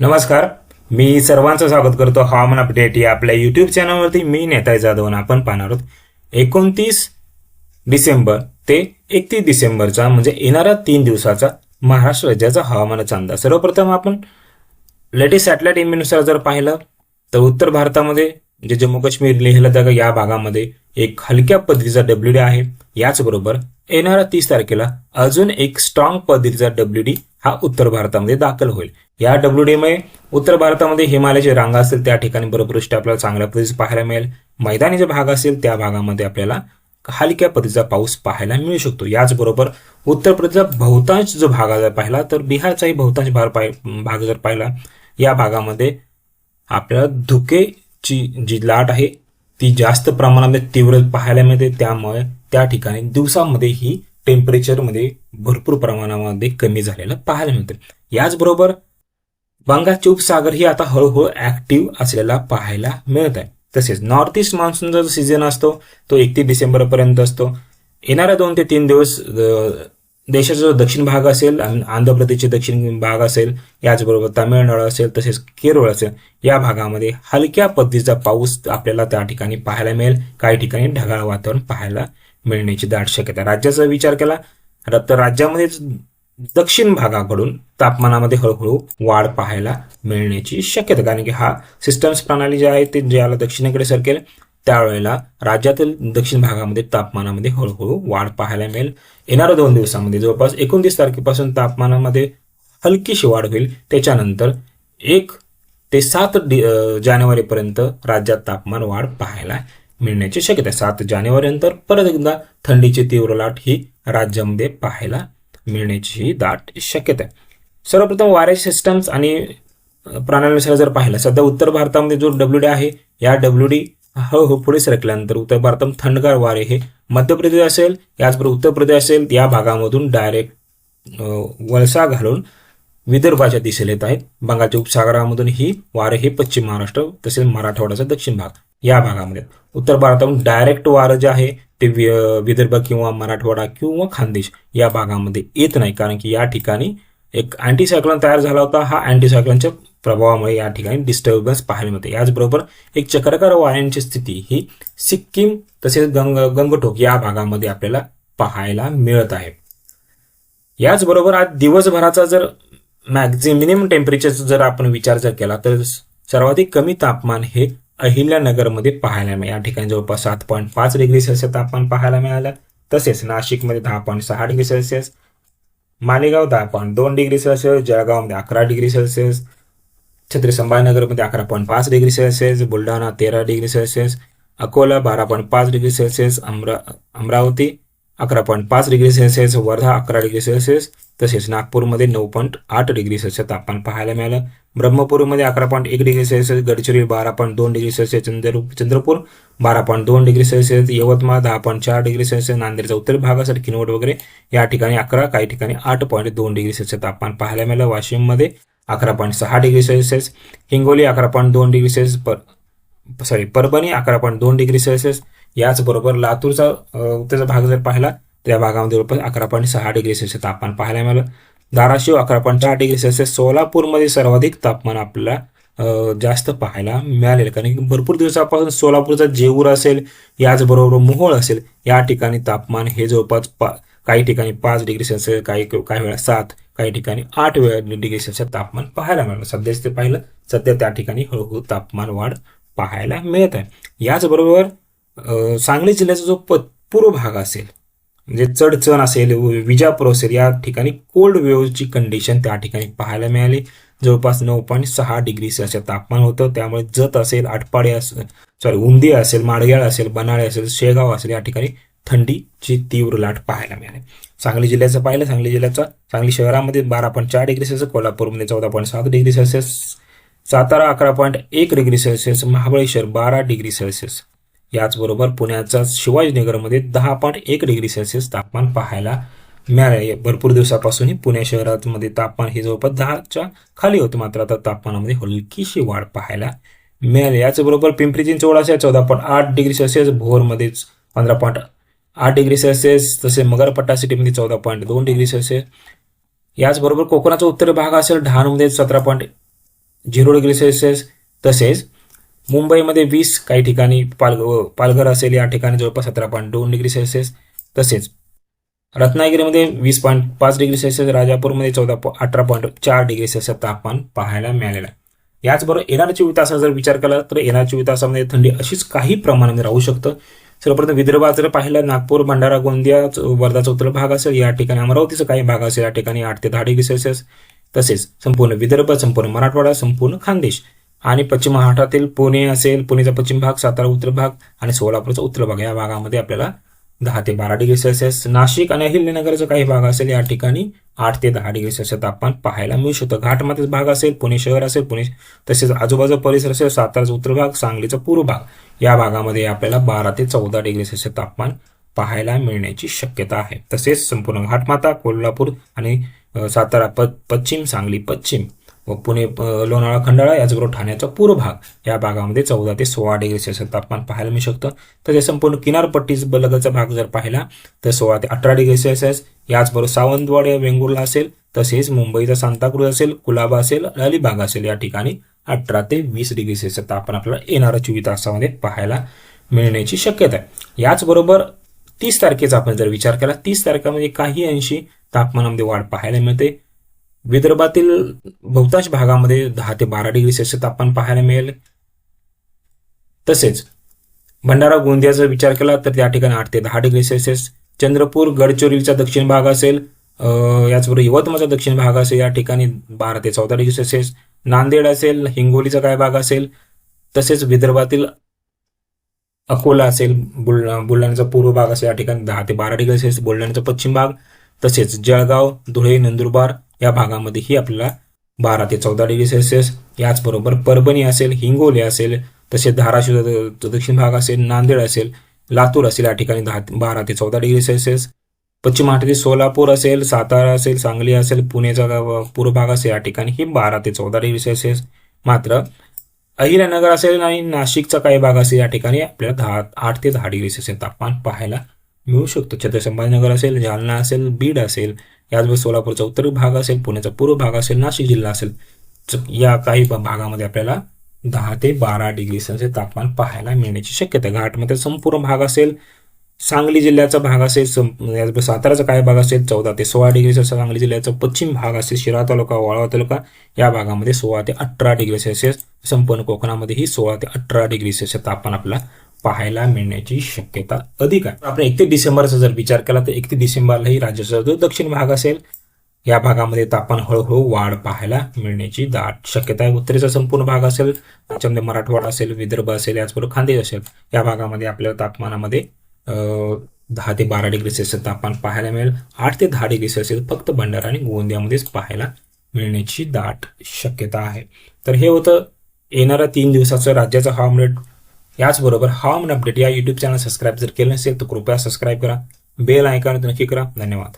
नमस्कार. मी सर्वांचं स्वागत करतो हवामान अपडेट या आपल्या युट्यूब चॅनलवरती मी नेताय जाधव आपण पाहणार आहोत एकोणतीस डिसेंबर ते एकतीस डिसेंबरचा म्हणजे येणारा तीन दिवसाचा महाराष्ट्र राज्याचा हवामानाचा अंदाज. सर्वप्रथम आपण लेटेस्ट सॅटेलाइट इमेनुसार जर पाहिलं तर उत्तर भारतामध्ये जे जम्मू काश्मीर लेह लडाख या भागामध्ये एक हलक्या पद्धतीचा डब्ल्यू डी आहे. याचबरोबर येणाऱ्या तीस तारखेला अजून एक स्ट्रॉंग पद्धतीचा डब्ल्यू डी हा उत्तर भारतामध्ये दाखल होईल. या डब्ल्यू डीमुळे उत्तर भारतामध्ये हिमालयाची रांगा असतील त्या ठिकाणी बर्फवृष्टी आपल्याला चांगल्या पद्धतीचे पाहायला मिळेल. मैदानी जे भाग असेल त्या भागामध्ये आपल्याला हलक्या पद्धतीचा पाऊस पाहायला मिळू शकतो. याचबरोबर उत्तर प्रदेशचा बहुतांश जो भाग जर पाहिला तर बिहारचाही बहुतांश भाग पाहि- भाग जर पाहिला या भागामध्ये आपल्याला धुकेची जी लाट आहे ती जास्त प्रमाणामध्ये तीव्र पाहायला मिळते. त्यामुळे त्या ठिकाणी दिवसामध्ये ही टेम्परेचरमध्ये भरपूर प्रमाणामध्ये कमी झालेलं पाहायला मिळते. याचबरोबर बंगालचे उपसागर ही आता हळूहळू ऍक्टिव्ह असलेला पाहायला मिळत आहे तसेच नॉर्थ ईस्ट मान्सूनचा जो सीझन असतो तो एकतीस डिसेंबरपर्यंत असतो. येणाऱ्या दोन ते तीन दिवस देशाचा जो दक्षिण भाग असेल आणि आंध्र प्रदेशचे दक्षिण भाग असेल याचबरोबर तामिळनाडू असेल तसेच केरळ असेल या भागामध्ये हलक्या पद्धतीचा पाऊस आपल्याला त्या ठिकाणी पाहायला मिळेल. काही ठिकाणी ढगाळ वातावरण पाहायला मिळण्याची दाट शक्यता. राज्याचा विचार केला तर राज्यामध्ये दक्षिण भागाकडून तापमानामध्ये हळूहळू वाढ पाहायला मिळण्याची शक्यता. कारण की हा सिस्टम्स प्रणाली जी आहे ते ज्याला दक्षिणेकडे सरकेल त्यावेळेला राज्यातील दक्षिण भागामध्ये तापमानामध्ये हळूहळू वाढ पाहायला मिळेल. येणाऱ्या दोन दिवसामध्ये जवळपास एकोणतीस तारखेपासून तापमानामध्ये हलकीशी वाढ होईल. त्याच्यानंतर एक ते सात डि जानेवारीपर्यंत राज्यात तापमान वाढ पाहायला मिळण्याची शक्यता आहे. सात जानेवारीनंतर परत एकदा थंडीची तीव्र लाट ही राज्यामध्ये पाहायला मिळण्याची दाट शक्यता आहे. सर्वप्रथम वाऱ्याचे सिस्टम्स आणि अं, प्रणालीनुसार जर पाहिलं सध्या उत्तर भारतामध्ये जो डब्ल्यू डी आहे या डब्ल्यू डी हळूहळू पुढे सरकल्यानंतर उत्तर भारतात थंडगार वारे हे मध्य प्रदेश असेल याचबरोबर उत्तर प्रदेश असेल या भागामधून डायरेक्ट वळसा घालून विदर्भाच्या दिशेला येत आहेत. बंगालच्या उपसागरामधून ही वारे हे पश्चिम महाराष्ट्र तसेच मराठवाड्याचा दक्षिण भाग या भागामध्ये उत्तर भारतातून डायरेक्ट वारं जे आहे ते वि- विदर्भ किंवा मराठवाडा किंवा खानदेश या भागामध्ये येत नाही. कारण की या ठिकाणी एक अँटीसायक्लॉन तयार झाला होता. हा अँटीसायक्लॉनच्या प्रभावामुळे या ठिकाणी डिस्टर्बन्स पाहायला मिळते. याचबरोबर एक चक्रकार वाऱ्यांची स्थिती ही सिक्कीम तसेच गंग गंगटोक या भागामध्ये आपल्याला पाहायला मिळत आहे. याचबरोबर आज दिवसभराचा जर मॅक्झिम मिनिमम टेम्परेचरचा जर आपण विचार जर केला तर सर्वाधिक कमी तापमान हे अहिल्यानगरमध्ये पाहायला मिळाले. या ठिकाणी जवळपास सात पॉईंट पाच डिग्री सेल्सिअस तापमान पाहायला मिळालं. तसेच नाशिकमध्ये दहा पॉईंट सहा डिग्री सेल्सिअस मालेगाव दहा पॉईंट दोन डिग्री सेल्सिअस जळगावमध्ये अकरा डिग्री सेल्सिअस छत्री संभाजीनगरमध्ये अकरा पॉईंट पाच डिग्री सेल्सिअस बुलढाणा तेरा डिग्री सेल्सिअस अकोला बारा पॉईंट पाच डिग्री सेल्सिअस अमरा अमरावती अकरा पॉईंट पाच डिग्री सेल्सिअस वर्धा अकरा डिग्री सेल्सिअस तसेच नागपूरमध्ये नऊ पॉईंट आठ डिग्री सेल्सिअस तापमान पाहायला मिळालं. ब्रह्मपूरमध्ये अकरा पॉईंट एक डिग्री सेल्सिअस गडचिरोली बारा पॉईंट दोन डिग्री सेल्सिअस चंद्र चंद्रपूर बारा पॉईंट दोन डिग्री सेल्सिअस यवतमाळ दहा पॉईंट चार डिग्री सेल्सिअस नांदेडचा उत्तर भागासाठी किनवट वगैरे या ठिकाणी अकरा काही ठिकाणी आठ पॉईंट दोन डिग्री सेल्सिअस तापमान पाहायला मिळालं. वाशिममध्ये अकरा पॉईंट सहा डिग्री सेल्सिअस हिंगोली अकरा पॉईंट दोन डिग्री सेल्सिअस पर सॉरी परभणी अकरा पॉईंट दोन डिग्री सेल्सिअस याचबरोबर लातूरचा त्याचा उत्तरचा भाग जर पाहिला तर या भागामध्ये जवळपास अकरा पॉईंट सहा डिग्री सेल्सिअस तापमान पाहायला मिळालं. धाराशिव अकरा पॉईंट चार डिग्री सेल्सिअस सोलापूरमध्ये सर्वाधिक तापमान आपल्याला जास्त पाहायला मिळालेलं. कारण की भरपूर दिवसापासून सोलापूरचा जेऊर असेल याचबरोबर मोहोळ असेल या ठिकाणी तापमान हे जवळपास पा काही ठिकाणी पाच डिग्री सेल्सिअस काही काही वेळा सात काही ठिकाणी आठ वेळा डिग्री सेल्सिअस तापमान पाहायला मिळालं. सध्याच ते पाहिलं सध्या त्या ठिकाणी हळूहळू तापमान वाढ पाहायला मिळत आहे. याचबरोबर सांगली जिल्ह्याचा जो प पूर्व भाग असेल म्हणजे चढचण असेल विजापूर असेल या ठिकाणी कोल्ड वेव्हची कंडिशन त्या ठिकाणी पाहायला मिळाली. जवळपास नऊ पॉईंट सहा डिग्री सेल्सिअस तापमान होतं. त्यामुळे जत असेल आटपाडे असेल सॉरी उंदी असेल माडग्याळ असेल बनाळे असेल शेगाव असेल या ठिकाणी थंडीची तीव्र लाट पाहायला मिळाली. सांगली जिल्ह्याचं पाहिलं सांगली जिल्ह्याचा सांगली शहरामध्ये बारा पॉईंट चार डिग्री सेल्सिअस कोल्हापूरमध्ये चौदा पॉईंट सात डिग्री सेल्सिअस सातारा अकरा पॉईंट एक डिग्री सेल्सिअस महाबळेश्वर बारा डिग्री सेल्सिअस याचबरोबर पुण्याचा शिवाजीनगरमध्ये दहा पॉईंट एक डिग्री सेल्सिअस तापमान पाहायला मिळाले भरपूर दिवसापासूनही पुणे शहरामध्ये तापमान हे जवळपास दहाच्या खाली होतं. मात्र आता तापमानामध्ये हलकीशी वाढ पाहायला मिळाली. याचबरोबर पिंपरी चिंचवड असेल चौदा पॉईंट आठ डिग्री सेल्सिअस भोरमध्येच पंधरा पॉईंट आठ डिग्री सेल्सिअस तसे मगरपट्टा सिटीमध्ये चौदा पॉईंट दोन डिग्री सेल्सिअस. याचबरोबर कोकणाचा उत्तर भाग असेल डहाणूमध्ये सतरा पॉईंट झिरो डिग्री सेल्सिअस. तसेच मुंबईमध्ये वीस काही ठिकाणी पालघ पालघर असेल या ठिकाणी जवळपास सतरा पॉईंट दोन डिग्री सेल्सिअस. तसेच रत्नागिरीमध्ये वीस पॉईंट पाच डिग्री सेल्सिअस राजापूरमध्ये चौदा पॉ अठरा पॉईंट चार डिग्री सेल्सिअस तापमान पाहायला मिळालेलं आहे. याचबरोबर येणाऱ्या चोवीस तासाचा जर विचार केला तर येणाऱ्या चोवीस तासामध्ये थंडी अशीच काही प्रमाणामध्ये राहू शकतं. सर्वप्रथम विदर्भात जर पाहिलं नागपूर भंडारा गोंदिया वर्धाचा उत्तर भाग असेल या ठिकाणी अमरावतीचा काही भाग असेल या ठिकाणी आठ ते दहा डिग्री सेल्सिअस. तसेच संपूर्ण विदर्भ संपूर्ण मराठवाडा संपूर्ण खानदेश आणि पश्चिम महाराष्ट्रातील पुणे असेल पुणेचा पश्चिम भाग सातारा उत्तर भाग आणि सोलापूरचा उत्तर भाग या भागामध्ये आपल्याला दहा ते बारा डिग्री सेल्सिअस. नाशिक आणि अहिल्यानगरचा काही भाग असेल या ठिकाणी. आठ ते दहा डिग्री सेल्सिअस तापमान पाहायला मिळू शकतं. घाटमध्येच भाग असेल पुणे शहर असेल पुणे तसेच आजूबाजू परिसर असेल साताराचा उत्तर भाग सांगलीचा पूर्व भाग. या भागामध्ये आपल्याला बारा ते चौदा डिग्री सेल्सिअस तापमान पाहायला मिळण्याची शक्यता आहे. तसेच संपूर्ण घाटमाता कोल्हापूर आणि सातारा प पश्चिम सांगली पश्चिम. व पुणे लोणावळा खंडाळा याचबरोबर ठाण्याचा पूर्व भाग या भागामध्ये चौदा ते सोळा डिग्री सेल्सिअस तापमान पाहायला मिळू शकतं. तसेच संपूर्ण किनारपट्टी लगतचा भाग जर पाहिला तर सोळा ते अठरा डिग्री सेल्सिअस याचबरोबर सावंतवाडी वेंगुर्ला असेल तसेच मुंबईचा सांताक्रूज असेल कुलाबा असेल अलिबाग असेल या ठिकाणी अठरा ते वीस डिग्री सेल्सिअस तापमान आपल्याला येणाऱ्या चोवीस तासामध्ये पाहायला मिळण्याची शक्यता आहे. याचबरोबर तीस तारखेचा आपण जर विचार केला तीस तारखेमध्ये काही अंशी तापमानामध्ये वाढ पाहायला मिळते. विदर्भातील बहुतांश भागामध्ये दहा ते बारा डिग्री सेल्सिअस तापमान पाहायला मिळेल. तसेच भंडारा गोंदियाचा विचार केला तर त्या ठिकाणी आठ ते दहा डिग्री सेल्सिअस. चंद्रपूर गडचिरोलीचा दक्षिण भाग असेल. याचबरोबर यवतमाळचा दक्षिण भाग असेल. या ठिकाणी बारा ते चौदा डिग्री सेल्सिअस. नांदेड असेल हिंगोलीचा काय भाग असेल. तसेच विदर्भातील अकोला असेल बुल बुलढाण्याचा पूर्व भाग असेल. या ठिकाणी दहा ते बारा डिग्री सेल्सिअस. बुलढाण्याचा पश्चिम भाग. तसेच जळगाव धुळे नंदुरबार या भागामध्येही आपल्याला बारा ते चौदा डिग्री सेल्सिअस याचबरोबर परभणी असेल हिंगोली असेल तसेच धाराशिव दक्षिण भाग असेल नांदेड असेल लातूर असेल या ठिकाणी दहा बारा ते चौदा डिग्री सेल्सिअस. पश्चिम महाराष्ट्रातील सोलापूर असेल सातारा असेल सांगली असेल पुणेचा पूर्व भाग असेल या ठिकाणी ही बारा ते चौदा डिग्री सेल्सिअस. मात्र अहिल्यानगर असेल आणि नाशिकचा काही भाग असेल या ठिकाणी आपल्याला दहा आठ ते दहा डिग्री सेल्सिअस तापमान पाहायला मिळू शकतो. छत्रपती संभाजीनगर असेल जालना असेल बीड असेल याचबरोबर सोलापूरचा उत्तर भाग असेल पुण्याचा पूर्व भाग असेल नाशिक जिल्हा असेल च- या काही भागामध्ये आपल्याला दहा ते बारा डिग्री सेल्सिअस तापमान पाहायला मिळण्याची शक्यता घाटमध्ये संपूर्ण भाग असेल सांगली जिल्ह्याचा भाग असेल याचबरोबर साताराचा काय भाग असेल चौदा ते सोळा डिग्री सेल्सिअस सांगली जिल्ह्याचा पश्चिम भाग असेल शिरा तालुका वाळवा तालुका या भागामध्ये सोळा ते अठरा डिग्री सेल्सिअस संपूर्ण कोकणामध्येही सोळा ते अठरा डिग्री सेल्सिअस तापमान आपल्याला पाहायला मिळण्याची शक्यता अधिक आहे. आपण एकतीस डिसेंबरचा जर विचार केला तर एकतीस डिसेंबरलाही राज्याचा जो दक्षिण भाग असेल या भागामध्ये तापमान हळूहळू वाढ पाहायला मिळण्याची दाट शक्यता आहे. उत्तरेचा संपूर्ण भाग असेल त्याच्यामध्ये मराठवाडा असेल विदर्भ असेल याचबरोबर खानदेश असेल या भागामध्ये आपल्याला तापमानामध्ये दहा ते बारा डिग्री सेल्सिअस तापमान पाहायला मिळेल. आठ ते दहा डिग्री सेल्सिअस फक्त भंडारा आणि गोंदियामध्येच पाहायला मिळण्याची दाट शक्यता आहे. तर हे होतं येणाऱ्या तीन दिवसाचं राज्याचं हवामान याचबरोबर हवामान अपडेट या युट्यूब चॅनल सबस्क्राईब जर केलं नसेल तर कृपया सबस्क्राईब करा. बेल आयकॉन नक्की करा. धन्यवाद.